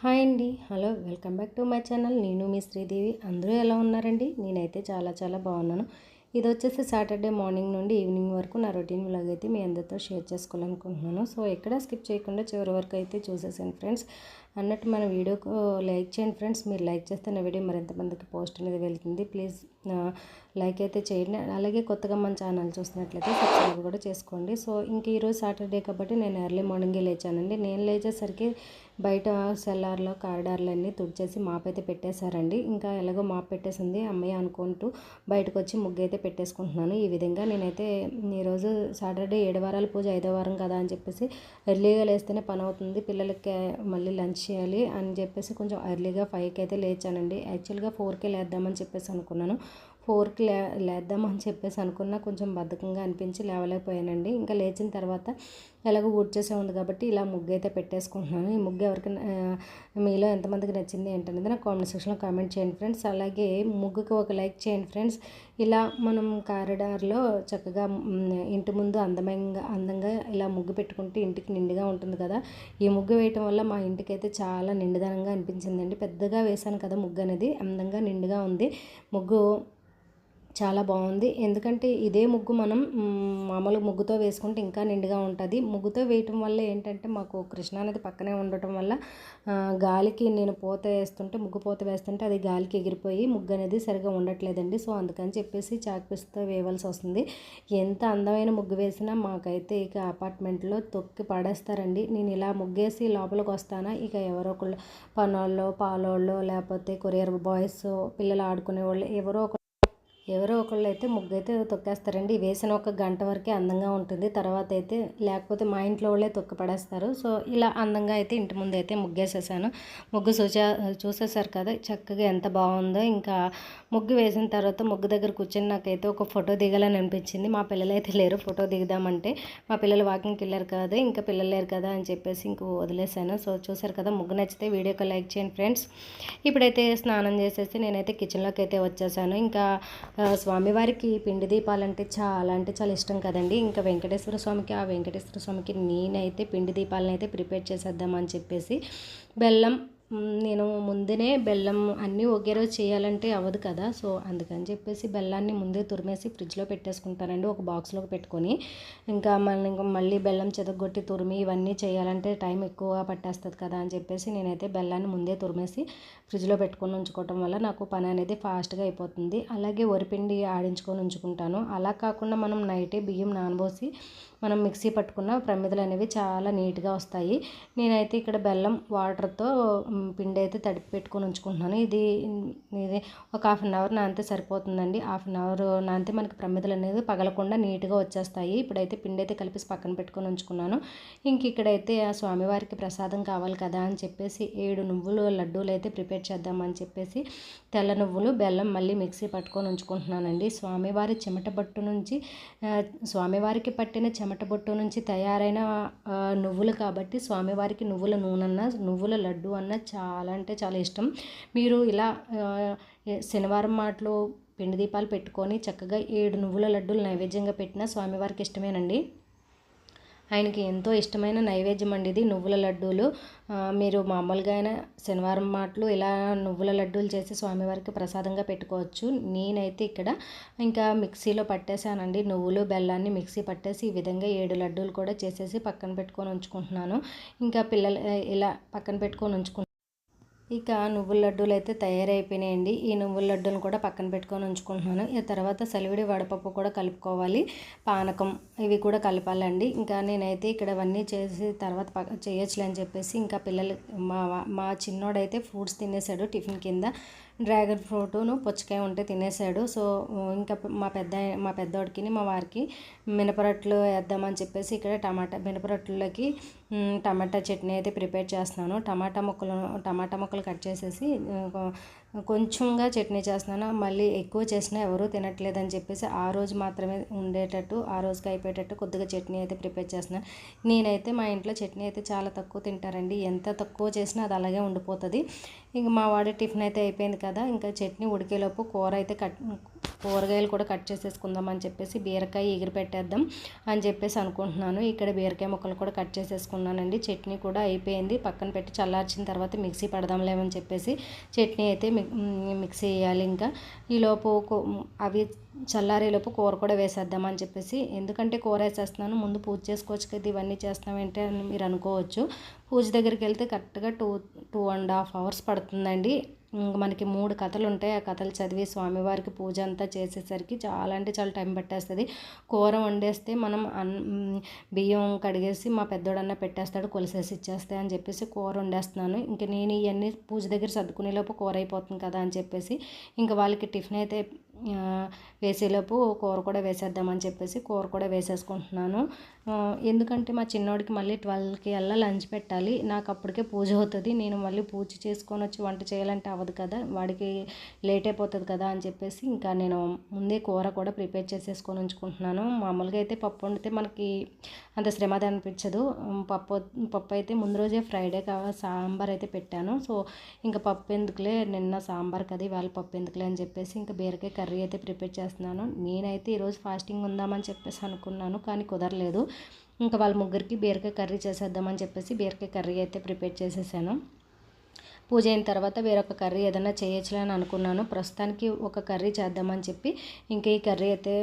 Hi అండి. Hello welcome back to my channel. నేను మీ శ్రీదేవి. అందరూ ఎలా ఉన్నారండి? నేనైతే చాలా చాలా బాగున్నాను. ఇది వచ్చేసి సాటర్డే మార్నింగ్ నుండి ఈవినింగ్ వరకు నా రొటీన్ వ్లాగ్ అయితే మీ అందరితో షేర్ చేసుకోవాలనుకుంటున్నాను. సో ఎక్కడ స్కిప్ చేయకుండా చివరి వరకు అయితే చూసేసాను ఫ్రెండ్స్. అన్నట్టు మన వీడియోకు లైక్ చేయండి ఫ్రెండ్స్. మీరు లైక్ చేస్తే నా వీడియో మరింతమందికి పోస్ట్ అనేది వెళ్తుంది. ప్లీజ్ లైక్ అయితే చేయండి. అలాగే కొత్తగా మన ఛానల్ చూసినట్లయితే సబ్స్క్రైబ్ కూడా చేసుకోండి. సో ఇంక ఈరోజు సాటర్డే కాబట్టి నేను ఎర్లీ మార్నింగే లేచానండి. నేను లేచేసరికి బయట సెల్లార్లో కారిడార్లు అన్నీ తుడిచేసి మాపైతే పెట్టేశారండి. ఇంకా ఎలాగో మాప్ పెట్టేసింది. అమ్మాయి అనుకుంటూ బయటకు వచ్చి ముగ్గు అయితే పెట్టేసుకుంటున్నాను. ఈ విధంగా నేనైతే ఈరోజు సాటర్డే ఏడు వారాల పూజ ఐదో వారం కదా అని చెప్పేసి ఎర్లీగా లేస్తేనే పని అవుతుంది పిల్లలకి మళ్ళీ లంచ్ చేయాలి అని చెప్పేసి కొంచెం ఎర్లీగా ఫైవ్కి అయితే లేచానండి. యాక్చువల్గా ఫోర్కే లేద్దామని చెప్పేసి అనుకున్నాను. ఫోర్కి లే లేద్దామని చెప్పేసి అనుకున్నా కొంచెం బద్ధకంగా అనిపించి లేవలేకపోయానండి. ఇంకా లేచిన తర్వాత ఎలాగో ఊడ్చేసే చేసే ఉంది కాబట్టి ఇలా ముగ్గు అయితే పెట్టేసుకుంటున్నాను. ఈ ముగ్గు ఎవరికి మీలో ఎంతమందికి నచ్చింది ఏంటనేది నాకు కామెంట్ సెక్షన్లో కామెంట్ చేయండి ఫ్రెండ్స్. అలాగే ముగ్గుకి ఒక లైక్ చేయండి ఫ్రెండ్స్. ఇలా మనం కారిడార్లో చక్కగా ఇంటి ముందు అందమైన అందంగా ఇలా ముగ్గు పెట్టుకుంటే ఇంటికి నిండుగా ఉంటుంది కదా. ఈ ముగ్గు వేయటం వల్ల మా ఇంటికి అయితే చాలా నిండుదనంగా అనిపించిందండి. పెద్దగా వేశాను కదా ముగ్గు అనేది అందంగా నిండుగా ఉంది. ముగ్గు చాలా బాగుంది. ఎందుకంటే ఇదే ముగ్గు మనం మామూలు ముగ్గుతో వేసుకుంటే ఇంకా నిండుగా ఉంటుంది. ముగ్గుతో వేయటం వల్ల ఏంటంటే మాకు కృష్ణానది పక్కనే ఉండటం వల్ల గాలికి నేను పూత వేస్తుంటే ముగ్గు పూత వేస్తుంటే అది గాలికి ఎగిరిపోయి ముగ్గు అనేది సరిగా ఉండట్లేదండి. సో అందుకని చెప్పేసి చాక్పీస్తో వేయవలసి వస్తుంది. ఎంత అందమైన ముగ్గు వేసినా మాకైతే ఇక అపార్ట్మెంట్లో తొక్కి పడేస్తారండి. నేను ఇలా ముగ్గేసి లోపలికి వస్తానా ఇక ఎవరో ఒకళ్ళు పనోళ్ళు పాలోళ్ళు లేకపోతే కొరియర్ బాయ్స్ పిల్లలు ఆడుకునే వాళ్ళు ఎవరో ఒక ఎవరో ఒకళ్ళు అయితే ముగ్గు అయితే తొక్కేస్తారండి వేసిన ఒక గంట వరకే అందంగా ఉంటుంది. తర్వాత అయితే లేకపోతే మా ఇంట్లో వాళ్ళే తొక్క పడేస్తారు సో ఇలా అందంగా అయితే ఇంటి ముందు అయితే ముగ్గేసేసాను. ముగ్గు చూసా చూసేసారు కదా చక్కగా ఎంత బాగుందో. ఇంకా ముగ్గు వేసిన తర్వాత ముగ్గు దగ్గర కూర్చొని నాకైతే ఒక ఫోటో దిగాలని అనిపించింది. మా పిల్లలు అయితే లేరు ఫోటో దిగుదామంటే. మా పిల్లలు వాకింగ్కి వెళ్ళారు కదా ఇంకా పిల్లలు లేరు కదా అని చెప్పేసి ఇంక వదిలేసాను. సో చూసారు కదా ముగ్గు నచ్చితే వీడియోకి లైక్ చేయండి ఫ్రెండ్స్. ఇప్పుడైతే స్నానం చేసేసి నేనైతే కిచెన్లోకి అయితే వచ్చేసాను. ఇంకా స్వామివారికి పిండి దీపాలంటే చాలా అంటే చాలా ఇష్టం కదండి. ఇంకా వెంకటేశ్వర స్వామికి ఆ వెంకటేశ్వర స్వామికి నేనైతే పిండి దీపాలను అయితే ప్రిపేర్ చేసేద్దామని చెప్పేసి బెల్లం నేను ముందునే బెల్లం అన్నీ ఒకే రోజు చేయాలంటే అవ్వదు కదా. సో అందుకని చెప్పేసి బెల్లాన్ని ముందే తురిమేసి ఫ్రిడ్జ్లో పెట్టేసుకుంటానండి. ఒక బాక్స్లోకి పెట్టుకొని. ఇంకా మళ్ళీ మళ్ళీ బెల్లం చెదగొట్టి తురిమి ఇవన్నీ చేయాలంటే టైం ఎక్కువ పట్టేస్తుంది కదా అని చెప్పేసి నేనైతే బెల్లాన్ని ముందే తురిమేసి ఫ్రిడ్జ్లో పెట్టుకొని ఉంచుకోవటం వల్ల నాకు పని అనేది ఫాస్ట్గా అయిపోతుంది. అలాగే వరిపిండి ఆడించుకొని ఉంచుకుంటాను. అలా కాకుండా మనం నైటే బియ్యం నానబోసి మనం మిక్సీ పట్టుకున్న ప్రమిదలు అనేవి చాలా నీట్గా వస్తాయి. నేనైతే ఇక్కడ బెల్లం వాటర్తో పిండి అయితే తడిపి పెట్టుకొని ఉంచుకుంటున్నాను. ఇది ఇది ఒక హాఫ్ అన్ అవర్ నానితే సరిపోతుందండి. హాఫ్ అన్ అవర్ నానితే మనకి ప్రమిదలు అనేది పగలకుండా నీట్గా వచ్చేస్తాయి. ఇప్పుడైతే పిండి అయితే కలిపి పక్కన పెట్టుకొని ఉంచుకున్నాను. ఇంక ఇక్కడైతే ఆ స్వామివారికి ప్రసాదం కావాలి కదా అని చెప్పేసి ఏడు నువ్వులు లడ్డూలు అయితే ప్రిపేర్ చేద్దామని చెప్పేసి తెల్ల నువ్వులు బెల్లం మళ్ళీ మిక్సీ పట్టుకొని ఉంచుకుంటున్నానండి. స్వామివారి చెమట బట్టు నుంచి స్వామివారికి పట్టిన చెమట బొట్టు నుంచి తయారైన నువ్వులు కాబట్టి స్వామివారికి నువ్వుల నూనె నువ్వుల లడ్డు అన్న చాలా అంటే చాలా ఇష్టం. మీరు ఇలా శనివారం మాటలు పిండి దీపాలు పెట్టుకొని చక్కగా ఏడు నువ్వుల లడ్డూలు నైవేద్యంగా పెట్టిన స్వామివారికి ఇష్టమేనండి. ఆయనకి ఎంతో ఇష్టమైన నైవేద్యం అండి ఇది నువ్వుల లడ్డూలు. మీరు మామూలుగా అయినా శనివారం మాటలు ఇలా నువ్వుల లడ్డూలు చేసి స్వామివారికి ప్రసాదంగా పెట్టుకోవచ్చు. నేనైతే ఇక్కడ ఇంకా మిక్సీలో పట్టేశానండి. నువ్వులు బెల్లాన్ని మిక్సీ పట్టేసి ఈ విధంగా ఏడు లడ్డూలు కూడా చేసేసి పక్కన పెట్టుకొని ఉంచుకుంటున్నాను. ఇంకా పిల్లలు ఇలా పక్కన పెట్టుకొని ఉంచుకుంటున్నాను. ఇక నువ్వుల లడ్డూలు అయితే తయారైపోయినాయండి. ఈ నువ్వుల లడ్డూలు కూడా పక్కన పెట్టుకొని ఉంచుకుంటున్నాను. ఈ తర్వాత సలివిడి వడపప్పు కూడా కలుపుకోవాలి. పానకం ఇవి కూడా కలపాలండి. ఇంకా నేనైతే ఇక్కడ అవన్నీ చేసి తర్వాత చేయొచ్చులే అని చెప్పేసి ఇంకా పిల్లలు మా మా చిన్నోడైతే ఫ్రూట్స్ తినేసాడు టిఫిన్ కింద. డ్రాగన్ ఫ్రూటును పుచ్చకాయ ఉంటే తినేసాడు. సో ఇంకా మా పెద్ద మా పెద్దోడికి మా వారికి మినపరొట్లు వేద్దామని చెప్పేసి ఇక్కడ టమాటా మినపరొట్లకి టమాటా చట్నీ అయితే ప్రిపేర్ చేస్తున్నాను. టమాటా ముక్కలు టమాటా ముక్కలు కట్ చేసేసి కొంచెంగా చట్నీ చేస్తున్నాను మళ్ళీ ఎక్కువ చేసినా ఎవరూ తినట్లేదని చెప్పేసి ఆ రోజు మాత్రమే ఉండేటట్టు ఆ రోజుకి అయిపోయేటట్టు కొద్దిగా చట్నీ అయితే ప్రిపేర్ చేస్తున్నాను నేనైతే మా ఇంట్లో చట్నీ అయితే చాలా తక్కువ తింటారండి. ఎంత తక్కువ చేసినా అది అలాగే ఉండిపోతుంది. ఇంక మా వాడి టిఫిన్ అయితే అయిపోయింది కదా ఇంకా చట్నీ ఉడికేలోపు కూర అయితే కట్ కూరగాయలు కూడా కట్ చేసేసుకుందాం అని చెప్పేసి బీరకాయ ఎగిరి పెట్టేద్దాం అని చెప్పేసి అనుకుంటున్నాను. ఇక్కడ బీరకాయ ముక్కలు కూడా కట్ చేసేసుకున్నానండి. చట్నీ కూడా అయిపోయింది. పక్కన పెట్టి చల్లార్చిన తర్వాత మిక్సీ పడదాంలేమని చెప్పేసి చట్నీ అయితే మిక్సీ వేయాలి ఇంకా. ఈలోపు అవి చల్లారేలోపు కూర కూడా వేసేద్దామని చెప్పేసి. ఎందుకంటే కూర వేసేస్తున్నాను. ముందు పూజ చేసుకోవచ్చు కదా ఇవన్నీ చేస్తామంటే అని మీరు అనుకోవచ్చు. పూజ దగ్గరికి వెళ్తే కరెక్ట్గా two two and half hours పడుతుందండి. మనకి మూడు కథలు ఉంటాయి ఆ కథలు చదివి స్వామివారికి పూజ అంతా చేసేసరికి చాలా అంటే చాలా టైం పట్టేస్తుంది. కూర వండేస్తే మనం అన్ బియ్యం కడిగేసి మా పెద్దోడన్న పెట్టేస్తాడు కొలిసేసి ఇచ్చేస్తాయి అని చెప్పేసి కూర వండేస్తున్నాను. ఇంక నేను ఇవన్నీ పూజ దగ్గర సర్దుకునేలోపు కూర అయిపోతుంది కదా అని చెప్పేసి ఇంకా వాళ్ళకి టిఫిన్ అయితే వేసేలోపు కూర కూడా వేసేద్దామని చెప్పేసి కూర కూడా వేసేసుకుంటున్నాను. ఎందుకంటే మా చిన్నోడికి మళ్ళీ ట్వెల్వ్కి అలా లంచ్ పెట్టాలి. నాకు అప్పటికే పూజ అవుతుంది. నేను మళ్ళీ పూజ చేసుకొని వచ్చి వంట చేయాలంటే అవ్వదు కదా. వాడికి లేట్ అయిపోతుంది కదా అని చెప్పేసి ఇంకా నేను ముందే కూర కూడా ప్రిపేర్ చేసేసుకొని ఉంచుకుంటున్నాను. మామూలుగా అయితే పప్పు వండితే మనకి అంత శ్రమద అనిపించదు. పప్పు పప్పు అయితే ముందు రోజే ఫ్రైడే సాంబార్ అయితే పెట్టాను. సో ఇంకా పప్పు ఎందుకులే నిన్న సాంబార్ కదా ఇవాళ పప్పు ఎందుకులే అని చెప్పేసి ఇంకా బీరకాయ కర్రీ అయితే ప్రిపేర్ చేస్తున్నాను. నేనైతే ఈరోజు ఫాస్టింగ్ ఉందామని చెప్పేసి అనుకున్నాను కానీ కుదరలేదు. ఇంకా వాళ్ళ ముగ్గురికి బీరకాయ కర్రీ చేసేద్దామని చెప్పేసి బీరకాయ కర్రీ అయితే ప్రిపేర్ చేసేసాను. పూజ అయిన తర్వాత వేరొక కర్రీ ఏదైనా చేయొచ్చులే అని అనుకున్నాను. ప్రస్తుతానికి ఒక కర్రీ చేద్దామని చెప్పి ఇంకా ఈ కర్రీ అయితే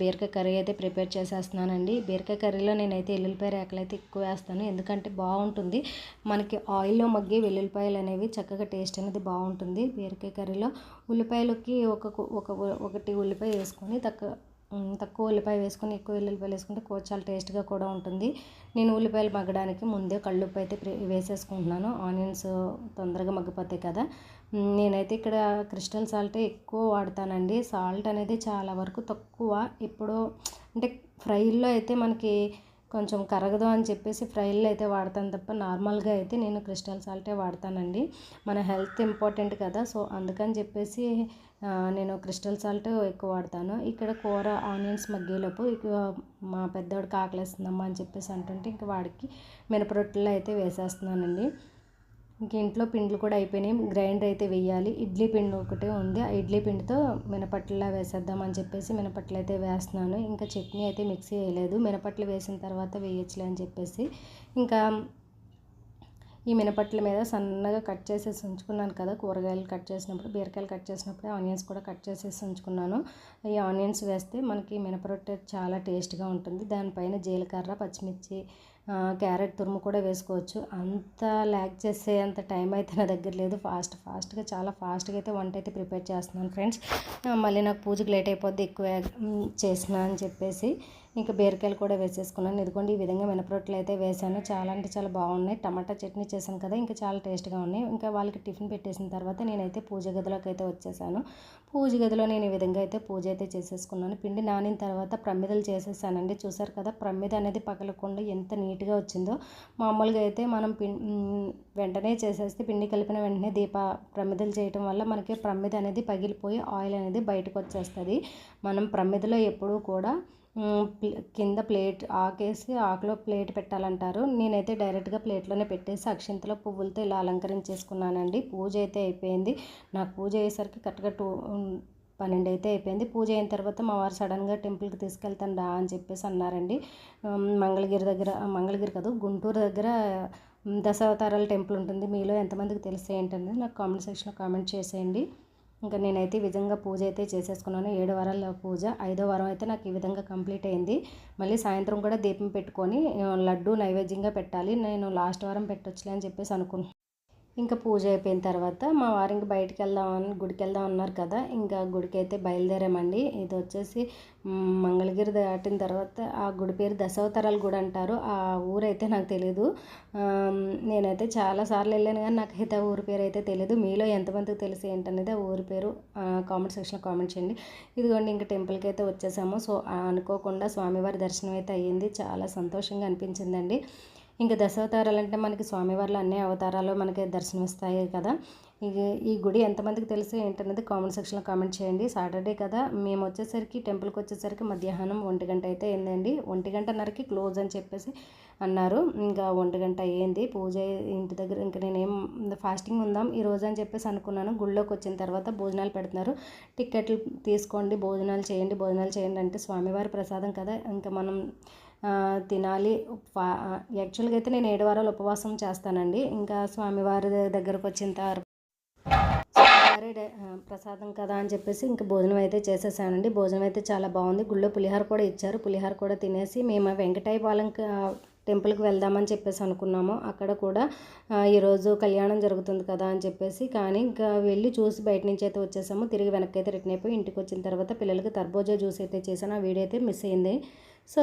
బీరకాయ కర్రీ అయితే ప్రిపేర్ చేసేస్తున్నానండి. బీరకాయ కర్రీలో నేనైతే ఎల్లుల్లిపాయ రేకలు అయితే ఎక్కువ వేస్తాను. ఎందుకంటే బాగుంటుంది. మనకి ఆయిల్లో మగ్గి వెల్లుల్లిపాయలు అనేవి చక్కగా టేస్ట్ అనేది బాగుంటుంది. బీరకాయ కర్రీలో ఉల్లిపాయలకి ఒక ఒక ఒకటి ఉల్లిపాయ వేసుకొని తక్కువ తక్కువ ఉల్లిపాయ వేసుకుని ఎక్కువ ఉల్లిపాయలు వేసుకుంటే కూర చాలా టేస్ట్గా కూడా ఉంటుంది. నేను ఉల్లిపాయలు మగ్గడానికి ముందే కళ్ళుప్పు అయితే వేసేసుకుంటున్నాను. ఆనియన్స్ తొందరగా మగ్గిపోతాయి కదా. నేనైతే ఇక్కడ క్రిస్టల్ సాల్ట్ ఎక్కువ వాడతానండి. సాల్ట్ అనేది చాలా వరకు తక్కువ. ఎప్పుడో అంటే ఫ్రైల్లో అయితే మనకి కొంచెం కరగదు అని చెప్పేసి ఫ్రైల్లో అయితే వాడతాను తప్ప నార్మల్గా అయితే నేను క్రిస్టల్ సాల్టే వాడతానండి. మన హెల్త్ ఇంపార్టెంట్ కదా సో అందుకని చెప్పేసి నేను క్రిస్టల్ సాల్ట్ ఎక్కువ వాడతాను. ఇక్కడ కూర ఆనియన్స్ మగ్గేలోపు ఇక మా పెద్దవాడికి ఆకలేస్తుందమ్మా అని చెప్పేసి అంటుంటే ఇంక వాడికి మినపరొట్టెలు అయితే వేసేస్తున్నానండి. ఇంక ఇంట్లో పిండ్లు కూడా అయిపోయినాయి. గ్రైండర్ అయితే వేయాలి. ఇడ్లీ పిండి ఒకటే ఉంది. ఆ ఇడ్లీ పిండితో మినపట్ల వేసేద్దామని చెప్పేసి మినపట్లు అయితే వేస్తున్నాను. ఇంకా చట్నీ అయితే మిక్సీ వేయలేదు. మినపట్లు వేసిన తర్వాత వేయచ్చులే అని చెప్పేసి. ఇంకా ఈ మినపట్ల మీద సన్నగా కట్ చేసేసి ఉంచుకున్నాను కదా కూరగాయలు కట్ చేసినప్పుడు బీరకాయలు కట్ చేసినప్పుడు ఆనియన్స్ కూడా కట్ చేసేసి ఉంచుకున్నాను. ఈ ఆనియన్స్ వేస్తే మనకి మినపరొట్టె చాలా టేస్ట్గా ఉంటుంది. దానిపైన జీలకర్ర పచ్చిమిర్చి క్యారెట్ తురుము కూడా వేసుకోవచ్చు. అంత ల్యాక్ చేసే అంత టైం అయితే నా దగ్గర లేదు. ఫాస్ట్ ఫాస్ట్గా చాలా ఫాస్ట్గా అయితే వంట అయితే ప్రిపేర్ చేస్తున్నాను ఫ్రెండ్స్. మళ్ళీ నాకు పూజకి లేట్ అయిపోద్ది ఎక్కువ చేసిన అని చెప్పేసి. ఇంకా బీరకాయలు కూడా వేసేసుకున్నాను. ఇదిగోండి ఈ విధంగా మినపరొట్టెలు అయితే వేసాను చాలా అంటే చాలా బాగున్నాయి. టమాటా చట్నీ చేశాను కదా ఇంకా చాలా టేస్ట్గా ఉన్నాయి. ఇంకా వాళ్ళకి టిఫిన్ పెట్టేసిన తర్వాత నేనైతే పూజ గదిలోకి అయితే వచ్చేసాను. పూజ గదిలో నేను ఈ విధంగా అయితే పూజ అయితే చేసేసుకున్నాను. పిండి నానిన తర్వాత ప్రమిదలు చేసేసానండి. చూసారు కదా ప్రమిద అనేది పగలకుండా ఎంత నీట్గా వచ్చిందో. మామూలుగా అయితే మనం పిం వెంటనే చేసేస్తే పిండి కలిపిన వెంటనే దీప ప్రమిదలు చేయటం వల్ల మనకి ప్రమిద అనేది పగిలిపోయి ఆయిల్ అనేది బయటకు వచ్చేస్తుంది. మనం ప్రమిదలో ఎప్పుడూ కూడా కింద ప్లేట్ ఆకేసి ఆకులో ప్లేట్ పెట్టాలంటారు. నేనైతే డైరెక్ట్గా ప్లేట్లోనే పెట్టేసి అక్షింతలో పువ్వులతో ఇలా అలంకరించేసుకున్నానండి. పూజ అయితే అయిపోయింది. నాకు పూజ అయ్యేసరికి కరెక్ట్గా టూ పన్నెండు అయితే అయిపోయింది. పూజ అయిన తర్వాత మా వారు సడన్గా టెంపుల్కి తీసుకెళ్తాను రా అని చెప్పేసి అన్నారండి. మంగళగిరి దగ్గర మంగళగిరి కాదు గుంటూరు దగ్గర దశావతారాల టెంపుల్ ఉంటుంది. మీలో ఎంతమందికి తెలిసే ఏంటంటే నాకు కామెంట్ సెక్షన్లో కామెంట్ చేసేయండి. ఇంకా నేనైతే ఈ విధంగా పూజ అయితే చేసేసుకున్నాను. ఏడు వారాల పూజ. ఐదో వారం అయితే నాకు ఈ విధంగా కంప్లీట్ అయింది. మళ్ళీ సాయంత్రం కూడా దీపం పెట్టుకొని లడ్డు నైవేద్యంగా పెట్టాలి. నేను లాస్ట్ వారం పెట్టొచ్చులే అని చెప్పేసి అనుకున్నాను ఇంకా పూజ అయిపోయిన తర్వాత మా వారు ఇంక బయటికి వెళ్దాం గుడికి వెళ్దాం అన్నారు కదా ఇంకా గుడికి అయితే బయలుదేరామండి. ఇది వచ్చేసి మంగళగిరి దాటిన తర్వాత ఆ గుడి పేరు దశావతారాల గుడి అంటారు. ఆ ఊరైతే నాకు తెలియదు నేనైతే చాలాసార్లు వెళ్ళాను కానీ నాకైతే ఆ ఊరి పేరు అయితే తెలియదు మీలో ఎంతమందికి తెలిసి ఏంటనేది ఆ ఊరి పేరు కామెంట్ సెక్షన్లో కామెంట్ చేయండి. ఇదిగోండి ఇంకా టెంపుల్కి అయితే వచ్చేసాము. సో అనుకోకుండా స్వామివారి దర్శనం అయితే అయ్యింది. చాలా సంతోషంగా అనిపించిందండి. ఇంకా దశావతారాలు అంటే మనకి స్వామివార్లు అన్ని అవతారాలు మనకి దర్శనమిస్తాయి కదా. ఇక ఈ గుడి ఎంతమందికి తెలుసు ఏంటన్నది కామెంట్ సెక్షన్లో కామెంట్ చేయండి. సాటర్డే కదా మేము వచ్చేసరికి టెంపుల్కి వచ్చేసరికి మధ్యాహ్నం ఒంటి గంట అయితే అయిందండి. ఒంటి గంటన్నరకి క్లోజ్ అని చెప్పేసి అన్నారు. ఇంకా ఒంటి గంట అయ్యింది. పూజ ఇంటి దగ్గర ఇంకా నేనేం ఫాస్టింగ్ ఉందాం ఈ రోజు అని చెప్పేసి అనుకున్నాను. గుళ్ళోకి వచ్చిన తర్వాత భోజనాలు పెడుతున్నారు. టిక్కెట్లు తీసుకోండి భోజనాలు చేయండి భోజనాలు చేయండి అంటే స్వామివారి ప్రసాదం కదా. ఇంకా మనం తినాలి. ఫా- యాక్చువల్గా అయితే నేను ఏడు వారాలు ఉపవాసం చేస్తానండి. ఇంకా స్వామివారి దగ్గరకు వచ్చిన తర్వాత ప్రసాదం కదా అని చెప్పేసి ఇంకా భోజనం అయితే చేసేసానండి. భోజనం అయితే చాలా బాగుంది. గుళ్ళో పులిహార కూడా ఇచ్చారు. పులిహార కూడా తినేసి మేము వెంకటాయపాలెం టెంపుల్కి వెళ్దామని చెప్పేసి అనుకున్నాము. అక్కడ కూడా ఈరోజు కళ్యాణం జరుగుతుంది కదా అని చెప్పేసి కానీ ఇంకా వెళ్ళి చూసి బయట నుంచి అయితే వచ్చేసాము. తిరిగి వెనక్కి అయితే రిటర్న్ అయిపోయి ఇంటికి వచ్చిన తర్వాత పిల్లలకి తర్బోజా జ్యూస్ అయితే చేశాను. ఆ వీడియో అయితే మిస్ అయింది. సో